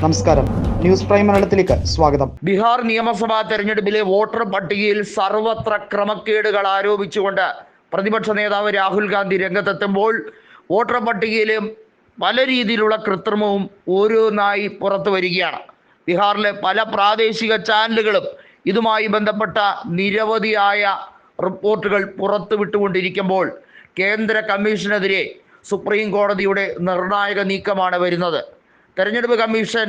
നമസ്കാരം. News prime മലയാളത്തിലേക്ക് സ്വാഗതം. ബീഹാർ നിയമസഭാ തെരഞ്ഞെടുപ്പിലെ വോട്ടർ പട്ടികയിൽ സർവത്ര ക്രമക്കേടുകൾ ആരോപിച്ചുകൊണ്ട് പ്രതിപക്ഷ നേതാവ് രാഹുൽ ഗാന്ധി രംഗത്തെത്തുമ്പോൾ വോട്ടർ പട്ടികയിലും പല രീതിയിലുള്ള കൃത്രിമവും ഓരോന്നായി പുറത്തു വരികയാണ്. ബീഹാറിലെ പല പ്രാദേശിക ചാനലുകളും ഇതുമായി ബന്ധപ്പെട്ട നിരവധിയായ റിപ്പോർട്ടുകൾ പുറത്തുവിട്ടുകൊണ്ടിരിക്കുമ്പോൾ കേന്ദ്ര കമ്മീഷനെതിരെ സുപ്രീം കോടതിയുടെ നിർണായക നീക്കമാണ് വരുന്നത്. തെരഞ്ഞെടുപ്പ് കമ്മീഷൻ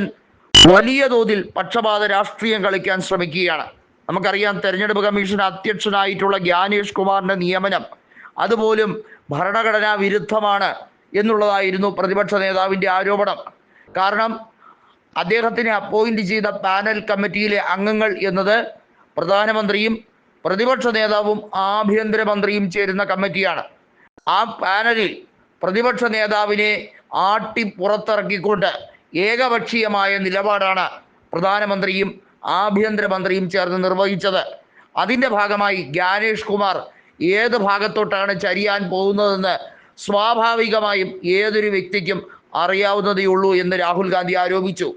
വലിയ തോതിൽ പക്ഷപാത രാഷ്ട്രീയം കളിക്കാൻ ശ്രമിക്കുകയാണ്. നമുക്കറിയാം തെരഞ്ഞെടുപ്പ് കമ്മീഷൻ അധ്യക്ഷനായിട്ടുള്ള ജ്ഞാനേഷ് കുമാറിന്റെ നിയമനം അതുപോലും ഭരണഘടനാ വിരുദ്ധമാണ് എന്നുള്ളതായിരുന്നു പ്രതിപക്ഷ നേതാവിന്റെ ആരോപണം. കാരണം അദ്ദേഹത്തിനെ അപ്പോയിന്റ് ചെയ്ത പാനൽ കമ്മിറ്റിയിലെ അംഗങ്ങൾ എന്നത് പ്രധാനമന്ത്രിയും പ്രതിപക്ഷ നേതാവും ആഭ്യന്തരമന്ത്രിയും ചേരുന്ന കമ്മിറ്റിയാണ്. ആ പാനലിൽ പ്രതിപക്ഷ നേതാവിനെ ആട്ടി പുറത്തിറക്കിക്കൊണ്ട് ഏകപക്ഷീയമായ നിലപാടാണ് പ്രധാനമന്ത്രിയും ആഭ്യന്തരമന്ത്രിയും ചേർന്ന് നിർവഹിച്ചത്. അതിന്റെ ഭാഗമായി ജ്ഞാനേഷ് കുമാർ ഏത് ഭാഗത്തോട്ടാണ് ചരിയാൻ പോകുന്നതെന്ന് സ്വാഭാവികമായും ഏതൊരു വ്യക്തിക്കും അറിയാവുന്നതേ ഉള്ളൂ എന്ന് രാഹുൽ ഗാന്ധി ആരോപിച്ചു.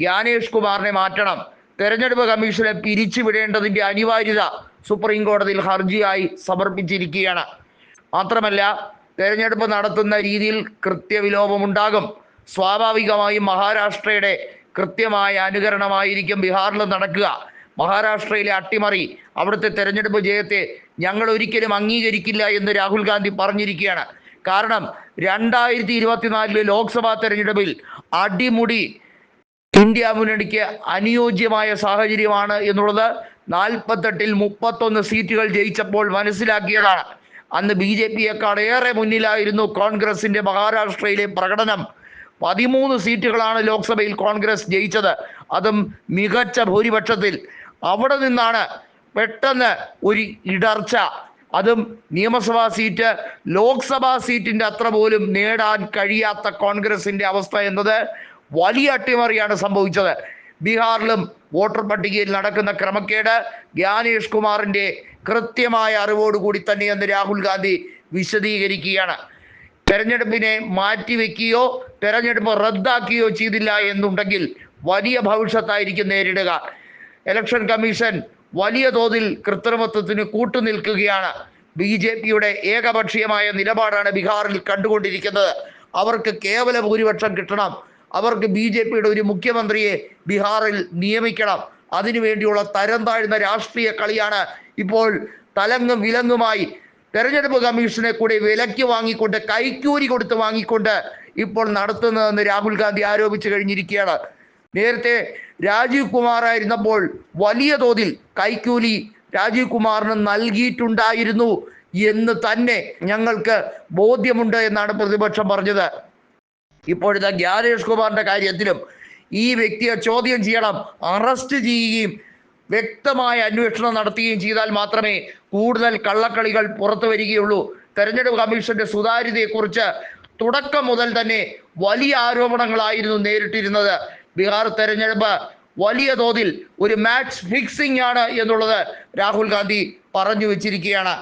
ജ്ഞാനേഷ് കുമാറിനെ മാറ്റണം. തെരഞ്ഞെടുപ്പ് കമ്മീഷനെ പിരിച്ചുവിടേണ്ടതിന്റെ അനിവാര്യത സുപ്രീം കോടതിയിൽ ഹർജിയായി സമർപ്പിച്ചിരിക്കുകയാണ്. മാത്രമല്ല തെരഞ്ഞെടുപ്പ് നടത്തുന്ന രീതിയിൽ കൃത്യവിലോപമുണ്ടാകും. സ്വാഭാവികമായും മഹാരാഷ്ട്രയുടെ കൃത്യമായ അനുകരണമായിരിക്കും ബീഹാറിൽ നടക്കുക. മഹാരാഷ്ട്രയിലെ അട്ടിമറി അവിടുത്തെ തെരഞ്ഞെടുപ്പ് ജയത്തെ ഞങ്ങൾ ഒരിക്കലും അംഗീകരിക്കില്ല എന്ന് രാഹുൽ ഗാന്ധി പറഞ്ഞിരിക്കുകയാണ്. കാരണം രണ്ടായിരത്തി ഇരുപത്തിനാലിലെ ലോക്സഭാ തെരഞ്ഞെടുപ്പിൽ അടിമുടി ഇന്ത്യ മുന്നണിക്ക് അനുയോജ്യമായ സാഹചര്യമാണ് എന്നുള്ളത് നാൽപ്പത്തെട്ടിൽ മുപ്പത്തൊന്ന് സീറ്റുകൾ ജയിച്ചപ്പോൾ മനസ്സിലാക്കിയതാണ്. അന്ന് ബി ജെ പിയേക്കാൾ ഏറെ മുന്നിലായിരുന്നു കോൺഗ്രസിന്റെ മഹാരാഷ്ട്രയിലെ പ്രകടനം. പതിമൂന്ന് സീറ്റുകളാണ് ലോക്സഭയിൽ കോൺഗ്രസ് ജയിച്ചത്. അതും മികച്ച ഭൂരിപക്ഷത്തിൽ. അവിടെ നിന്നാണ് പെട്ടെന്ന് ഒരു ഇടർച്ച. അതും നിയമസഭാ സീറ്റ് ലോക്സഭാ സീറ്റിന്റെ അത്ര പോലും നേടാൻ കഴിയാത്ത കോൺഗ്രസിന്റെ അവസ്ഥ എന്നത് വലിയ അട്ടിമറിയാണ് സംഭവിച്ചത്. ബീഹാറിലും വോട്ടർ പട്ടികയിൽ നടക്കുന്ന ക്രമക്കേട് ജ്ഞാനേഷ് കുമാറിന്റെ കൃത്യമായ അറിവോടുകൂടി തന്നെയെന്ന് രാഹുൽ ഗാന്ധി വിശദീകരിക്കുകയാണ്. തെരഞ്ഞെടുപ്പിനെ മാറ്റിവെക്കുകയോ തെരഞ്ഞെടുപ്പ് റദ്ദാക്കുകയോ ചെയ്തില്ല എന്നുണ്ടെങ്കിൽ വലിയ ഭവിഷ്യത്തായിരിക്കും നേരിടുക. ഇലക്ഷൻ കമ്മീഷൻ വലിയ തോതിൽ കൃത്രിമത്വത്തിന് കൂട്ടുനിൽക്കുകയാണ്. ബി ജെ പിയുടെ ഏകപക്ഷീയമായ നിലപാടാണ് ബീഹാറിൽ കണ്ടുകൊണ്ടിരിക്കുന്നത്. അവർക്ക് കേവല ഭൂരിപക്ഷം കിട്ടണം. അവർക്ക് ബി ജെ പിയുടെ ഒരു മുഖ്യമന്ത്രിയെ ബീഹാറിൽ നിയമിക്കണം. അതിനുവേണ്ടിയുള്ള തരം താഴ്ന്ന രാഷ്ട്രീയ കളിയാണ് ഇപ്പോൾ തലങ്ങും വിലങ്ങുമായി തെരഞ്ഞെടുപ്പ് കമ്മീഷനെ കൂടി വിലയ്ക്ക് വാങ്ങിക്കൊണ്ട് കൈക്കൂലി കൊടുത്ത് വാങ്ങിക്കൊണ്ട് ഇപ്പോൾ നടത്തുന്നതെന്ന് രാഹുൽ ഗാന്ധി ആരോപിച്ചു കഴിഞ്ഞിരിക്കുകയാണ്. നേരത്തെ രാജീവ് കുമാർ ആയിരുന്നപ്പോൾ വലിയ തോതിൽ കൈക്കൂലി രാജീവ് കുമാറിന് നൽകിയിട്ടുണ്ടായിരുന്നു എന്ന് തന്നെ ഞങ്ങൾക്ക് ബോധ്യമുണ്ട് എന്നാണ് പ്രതിപക്ഷം പറഞ്ഞത്. ഇപ്പോഴത്തെ ജ്ഞാനേഷ് കുമാറിന്റെ കാര്യത്തിലും ഈ വ്യക്തിയെ ചോദ്യം ചെയ്യണം അറസ്റ്റ് ചെയ്യുകയും വ്യക്തമായ അന്വേഷണം നടത്തുകയും ചെയ്താൽ മാത്രമേ കൂടുതൽ കള്ളക്കളികൾ പുറത്തു വരികയുള്ളൂ. തെരഞ്ഞെടുപ്പ് കമ്മീഷന്റെ സുതാര്യതയെക്കുറിച്ച് തുടക്കം മുതൽ തന്നെ വലിയ ആരോപണങ്ങളായിരുന്നു നേരിട്ടിരുന്നത്. ബീഹാർ തെരഞ്ഞെടുപ്പ് വലിയ തോതിൽ ഒരു മാച്ച് ഫിക്സിംഗ് ആണ് എന്നുള്ളത് രാഹുൽ ഗാന്ധി പറഞ്ഞു വെച്ചിരിക്കുകയാണ്.